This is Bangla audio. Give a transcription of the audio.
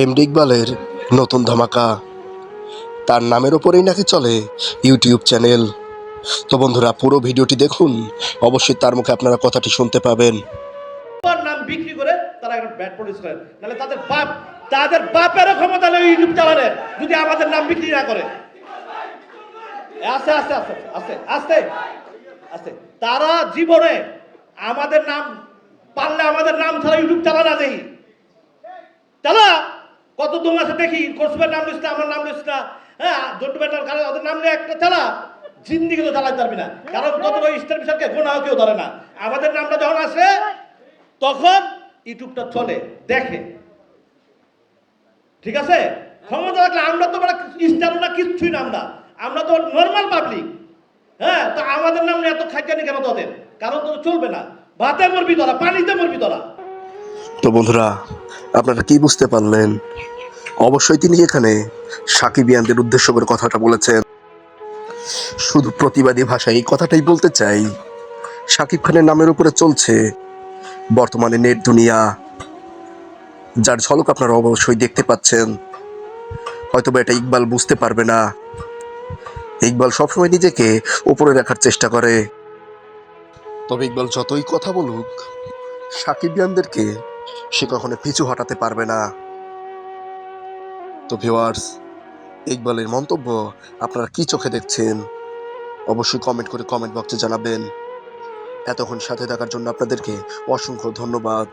এমডি ইকবালের নতুন ধামাকা। তার নামের ওপরেই নাকি চলে ইউটিউব চ্যানেল। তো বন্ধুরা, পুরো ভিডিওটি দেখুন। অবশ্যই তার মুখে আপনারা কথাটি শুনতে পাবেন। নাম বিক্রি করে তারা একটা ব্যাট প্রডিউস করে। নাহলে তাদের বাপ, তাদের বাপেরও ক্ষমতা নেই ইউটিউব চালানে, যদি আমাদের নাম বিক্রি না করে। আস্তে আস্তে আস্তে আস্তে আস্তে আস্তে। তারা জীবনে আমাদের নাম, পারলে আমাদের নাম ছাড়া ইউটিউব চালা না দেই চালা কত দম আছে, দেখি কোর্সবের নাম লিস্ট, আমার নাম লিস্ট না। হ্যাঁ জন্টু ব্যাটার কারণ ওদের নাম নিয়ে একটা চালা জিন্দিগি তো চালাতে পারবি না। কারণ তত ওই স্টার বিশালকে গোনাও কেউ ধরে না। আমাদের নামটা যখন আসে, তখন ইউটিউবটা চলে। দেখে। ঠিক আছে? ক্ষমতা থাকলে আমরা তো মানে স্টার না, কিচ্ছুই না আমরা। আমরা তো নর্মাল পাবলিক হ্যাঁ তো আমাদের নাম নিয়ে এত খাইকানি কেন তোদের? কারণ তো চলবে না। ভাতে মরবি তোরা, পানিতে মরবি তোরা। তো বন্ধুরা, আপনারা কি বুঝতে পারলেন? অবশ্যই তিনি এখানে। সাকিব ইয়ানদের উদ্দেশ্য করে কথাটা বলেছেন। শুধু প্রতিবাদী ভাষায় এই কথাটাই বলতে চাই। সাকিব খানের নামের উপরে চলছে বর্তমানে নেট দুনিয়া। যার ঝলক আপনারা অবশ্যই দেখতে পাচ্ছেন। হয়তো বা এটা ইকবাল বুঝতে পারবে না। ইকবাল সবসময় নিজেকে উপরে রাখার চেষ্টা করে। তবে ইকবাল যতই কথা বলুক সাকিব ইয়ানদেরকে সে কখনো পিছু হটাতে পারবে না। তো ভিওয়ার্স ইকবালের মন্তব্য আপনারা কি চোখে দেখছেন? অবশ্যই কমেন্ট করে কমেন্ট বক্সে জানাবেন। এতক্ষণ সাথে থাকার জন্য আপনাদেরকে অসংখ্য ধন্যবাদ।